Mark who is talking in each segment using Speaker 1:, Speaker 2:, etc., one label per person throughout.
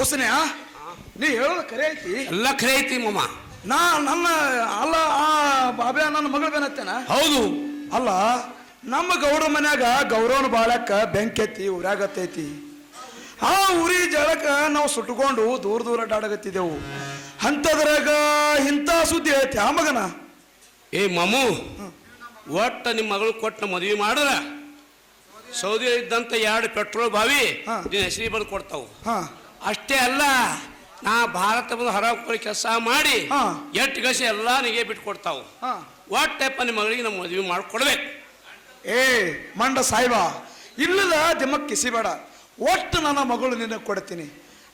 Speaker 1: ಹುಸನೆ ನೀ ಹೇಳೋದು ಕರೆ ಐತಿ.
Speaker 2: ಎಲ್ಲ ಖರೆ ಐತಿ ಮಮ್ಮ
Speaker 1: ನಾ ನನ್ನ ಅಲ್ಲ ಆ ಬಾಬ್ಯಾ ನನ್ನ ಮಗಳು ಬೇನತ್ತೇನ?
Speaker 2: ಹೌದು.
Speaker 1: ಅಲ್ಲ ನಮ್ಮ ಗೌಡ ಮನ್ಯಾಗ ಗೌರವನ ಬಾಳಕ್ಕ ಬೆಂಕಿ ಎತ್ತಿ ಉರ್ಯಾಗತ್ತೈತಿ ಆ ಉರಿ ಜಳಕ ನಾವು ಸುಟ್ಕೊಂಡು ದೂರ ದೂರ ಅಡ್ಡಾಡಗತ್ತಿದ್ದೆವು ಅಂಥದ್ರಾಗ ಇಂಥ ಸುದ್ದಿ ಐತಿ ಆ ಮಗನ?
Speaker 2: ಏ ಮಮ್ಮು ಒಟ್ಟ ನಿಮ್ಮ ಮಗಳು ಕೊಟ್ಟ ಮದುವೆ ಮಾಡಿದ್ರ ಸೌದಿ ಇದ್ದಂತ ಎರಡು ಪೆಟ್ರೋಲ್ ಬಾವಿ
Speaker 1: ಹಾ.
Speaker 2: ನಿನ್ನ ಹೆಸರಿಗೆ ಬಂದು ಕೊಡ್ತಾವು.
Speaker 1: ಹಾ.
Speaker 2: ಅಷ್ಟೇ ಅಲ್ಲ ನಾ ಭಾರತ ಬಂದು ಹೊರ ಕೆಲಸ ಮಾಡಿ. ಎಟ್ಟು ಗಸಿ ಎಲ್ಲ ನಿಗೆ ಬಿಟ್ಟು ಕೊಡ್ತಾವು ಒಟ್ಟಪ್ಪ ನಿಮ್ಮ ಮಗಳಿಗೆ ನಮ್ಮ ಮದುವೆ ಮಾಡ್ಕೊಡ್ಬೇಕು.
Speaker 1: ಏ ಮಂಡ ಸಾಯಿಬ ಇಲ್ಲದ ದಿಮ್ಮ ಕಿಸಿ ಬೇಡ. ಒಟ್ಟು ನನ್ನ ಮಗಳು ನಿನಗೆ ಕೊಡ್ತೀನಿ.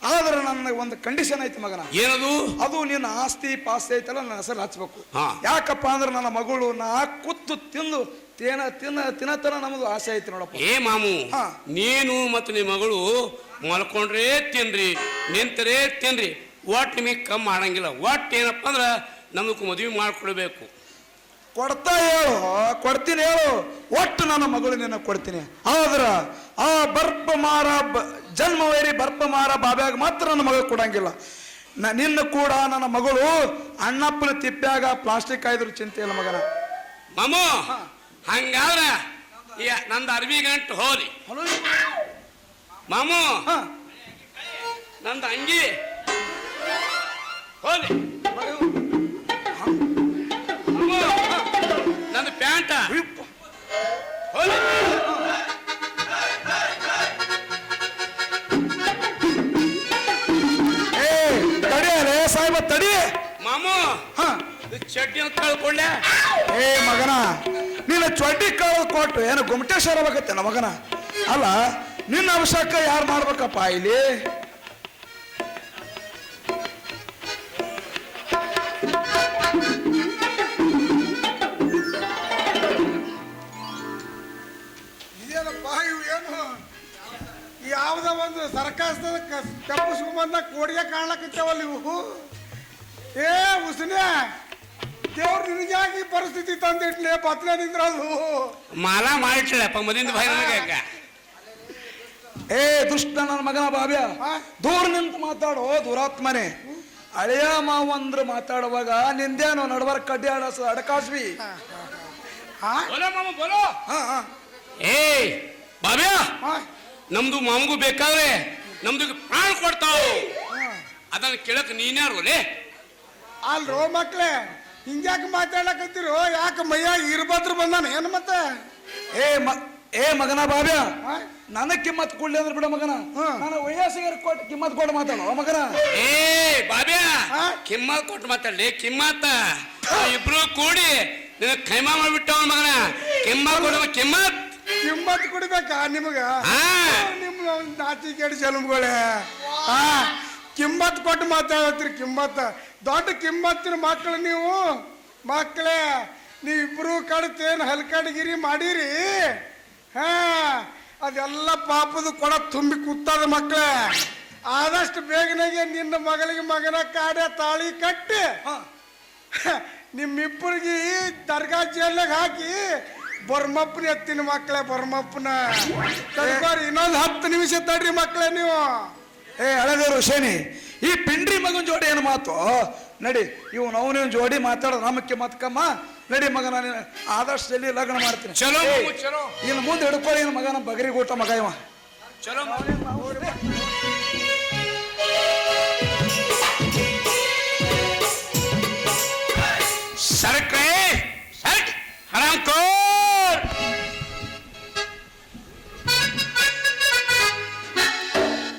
Speaker 1: ಆದ್ರೆ ನನ್ನ ಒಂದು ಕಂಡೀಷನ್ ಐತಿ ಮಗನ.
Speaker 2: ಏನದು?
Speaker 1: ಅದು ನಿನ್ನ ಆಸ್ತಿ ಪಾಸ್ತಿ ಐತಲ್ಲ ನನ್ನ ಹೆಸರು ಹಚ್ಬೇಕು. ಯಾಕಪ್ಪ ಅಂದ್ರೆ ನನ್ನ ಮಗಳು ನಾ ಕುತ್ತು ತಿಂದು ತಿನ್ನ ತಿನ್ನ ತಿನ್ನತನ ನಮ್ಮದು ಆಸೆ ಐತಿ ನೋಡಪ್ಪ.
Speaker 2: ಏ ಮಾಮು. ನೀನು ಮತ್ತು ನಿಮ್ಮ ಮಗಳು ಮಲ್ಕೊಂಡ್ರೆ ತಿನ್ರಿ ನಿಂತರೇ ತಿನ್ರಿ. ಒಟ್ಟು ನಿಮಗೆ ಕಮ್ಮಿ ಮಾಡಂಗಿಲ್ಲ. ಒಟ್ಟು ಏನಪ್ಪ ಅಂದ್ರೆ ನಮಗೂ ಮದುವೆ ಮಾಡ್ಕೊಡ್ಬೇಕು.
Speaker 1: ಕೊಡ್ತಾ ಹೇಳು ಕೊಡ್ತೀನಿ ಹೇಳು. ಒಟ್ಟು ನನ್ನ ಮಗಳು ನಿನ್ನ ಕೊಡ್ತೀನಿ. ಆದ್ರ ಆ ಬರ್ಪ ಮಾರ ಬ- ಜನ್ಮವೈರಿ ಬರ್ಪ ಮಾರ ಬಾಬ್ಯಾಗ ಮಾತ್ರ ನನ್ನ ಮಗಳು ಕೊಡಂಗಿಲ್ಲ. ನಿನ್ನ ಕೂಡ ನನ್ನ ಮಗಳು ಅಣ್ಣಪ್ಪನ ತಿಪ್ಪ್ಯಾಗ ಪ್ಲಾಸ್ಟಿಕ್ ಆಯ್ದ್ರು ಚಿಂತೆ ಇಲ್ಲ ಮಗನ.
Speaker 2: ಮಾಮು ಹಂಗಾದ್ರೆ ನಂದು ಅರ್ವಿ ಗಂಟು ಹೋಲಿ ಮಾಮು!
Speaker 1: ಹಾ.
Speaker 2: ನಂದು ಅಂಗಿ. ಹೋಲಿ ನಂದು ಪ್ಯಾಂಟ. ಹೋಲಿ
Speaker 1: ಸಾಹೇಬ ತಡಿ.
Speaker 2: ಮಾಮು
Speaker 1: ಹಾ.
Speaker 2: ಇದು ಚಡ್ಡಿ ಅಂತ ಕಳ್ಕೊಳ್ಳೆ
Speaker 1: ಏ ಮಗನ ನೀನು ಚಡ್ಡಿ ಕಾಳು ಕೊಟ್ಟು ಏನು ಗುಮಟೇಶ್ವರ ಆಗತ್ತೆ ಮಗನ? ಅಲ್ಲ ನಿನ್ನ ಅವಶ್ಯಕ ಯಾರು ಮಾಡ್ಬೇಕಪ್ಪ ಇಲ್ಲಿ?
Speaker 3: ಇದೇನಪ್ಪ ಇವು ಏನು? ಯಾವುದೋ ಒಂದು ಸರ್ಕಾರದ ಕಪ್ಪಿಸ್ಕೊಂಬಂದ ಕೋಡಿಗೆ ಕಾಣ್ಲಕತ್ತೇವಲ್ಲ ಇವು? ಏ ಉಸ್ನೆ ದೇವ್ರು ನಿನಗಾಗಿ ಪರಿಸ್ಥಿತಿ ತಂದಿಟ್ಲೆ? ಪತ್ಲೆ ನಿಂದ್ರದು
Speaker 2: ಮಾಲ ಮಾಡಿಟ್ಲಪ್ಪ ಮದಿಂದ ಭಯ ನನಗೆ
Speaker 1: ಏ ದುಷ್ಟ ನನ್ನ ಮಗನ ಬಾಬ್ಯ? ದೂರ ನಿಂತು ಮಾತಾಡೋ ದುರಾತ್ಮನೆ. ಅಳೆಯ ಮಾವು ಅಂದ್ರೆ ಮಾತಾಡುವಾಗ ನಿಂದೇನು ನಡವರ್ ಕಡ್ಡಿ ಆಡಸ ಅಡಕಾಸ್ವಿ
Speaker 3: ಹಾ.
Speaker 2: ಬೋಲೋ ಮಾಮ ಬೋಲೋ.
Speaker 1: ಹಾ ಹಾ.
Speaker 2: ಏ ಬಾಬ್ಯಾ ನಮ್ದು ಮಾಮಗೂ ಬೇಕಾದ್ರೆ ನಮ್ದು ಪ್ರಾಣ ಕೊಡ್ತಾವ ಅದನ್ನ ಕೇಳಕ್ ನೀನ್ಯಾರು ಲೇ?
Speaker 3: ಅಲ್ರೋ ಮಕ್ಳೇ ಹಿಂಗ್ಯಾಕೆ ಮಾತಾಡಕತ್ತೀರೋ ಯಾಕೆ ಮೈಯಾಗ ಇರ್ಬಾದ್ರು ಬಂದಾನ ಏನು ಮತ್ತೆ?
Speaker 1: ಏ ಮ ಏ ಮಗನ ಬಾಬ್ಯ
Speaker 3: ನನ
Speaker 1: ನನಗ್ ಕಿಮ್ಮತ್ ಕೊಡ್ಲಿ ಅಂದ್ರೆ ಬಿಡ ಮಗನ.
Speaker 3: ಹಾ.
Speaker 1: ನಾನು ವಯಸ್ಸಿಗೆ ಕೊಟ್ಟು ಕಿಮ್ಮತ್ ಕೊಟ್ಟು ಮಾತಾಡೋ ಮಗನ.
Speaker 2: ಏ ಬಾಬ್ಯಾ? ಕಿಮ್ಮತ್ ಕೊಟ್ಟು ಮಾತಾಡ್ಲಿ ಕಿಮ್ಮತ್ತ. ಇಬ್ರು ಕೂಡಿ ನಿನ್ನ ಕೈಮಾ ಮಾಡ್ಬಿಟ್ಟವ ಮಗನ. ಕಿಮ್ಮ ಕೊಡುವ ಕಿಮ್ಮತ್.
Speaker 3: ಕಿಮ್ಮತ್ ಕುಡಿಬೇಕಾ ನಿಮಗ?
Speaker 2: ನಿಮ್
Speaker 3: ನಿಮ್ಮ ನಾಚಿ ಕೇಳಿ ಸೆಲುಮ್ಗಳೇ ಹಾ? ಕಿಮ್ಮತ್ ಕೊಟ್ಟು ಮಾತಾಡತ್ರಿ ಕಿಮ್ಮತ್. ದೊಡ್ಡ ಕಿಮ್ಮತ್ತಿನ ಮಕ್ಕಳು ನೀವು. ಮಕ್ಕಳೇ ನೀವಿಬ್ರು ಕಡ್ತೇನು ಹಲ್ಕಡಗಿರಿ ಮಾಡಿರಿ. ಹಾ ಅದೆಲ್ಲ ಪಾಪದ ಕೊಡ ತುಂಬಿ ಕೂತದ ಮಕ್ಕಳೇ ಆದಷ್ಟು ಬೇಗನೆಗೆ ನಿನ್ನ ಮಗಳಿಗೆ ಮಗನ ಕಾಡೆ ತಾಳಿ ಕಟ್ಟಿ. ನಿಮ್ಮಿಬ್ಬರಿಗೆ ದರ್ಗಾ ಜೇಲ್ನಾಗ ಹಾಕಿ ಬರ್ಮಪ್ಪನ ಎತ್ತಿನ ಮಕ್ಕಳೇ ಬರ್ಮಪ್ಪನ. ಇನ್ನೊಂದು ಹತ್ತು ನಿಮಿಷ ತಡ್ರಿ ಮಕ್ಕಳೇ ನೀವು.
Speaker 1: ಏ ಹಳೆದೇರು ಶನಿ ಈ ಪಿಂಡ್ರಿ ಮಗನ ಜೋಡಿ ಏನು ಮಾತು? ನಡಿ ಇವ್ ಅವನ ಜೋಡಿ ಮಾತಾಡೋದು ರಾಮಕ್ಕೆ ಮತ್ಕಮ್ಮ. ನಡಿ ಮಗನ ನಾನು ಆದಷ್ಟು ಜಲ್ದಿ ಲಗ್ನ ಮಾಡ್ತೀನಿ
Speaker 2: ಚಲೋ ಚಲೋ
Speaker 1: ಇಲ್ಲಿ ಮುಂದೆ ಹಿಡ್ಕೊಳ್ಳಿ ಇನ್ನು ಮಗ ಬಗರಿ ಊಟ ಮಗ ಇವ
Speaker 2: ಚಲೋ ಮಗು. ಸರ್ಕ್ರೆ ಸರ್ಕ್ ಹರಾಂಕೋ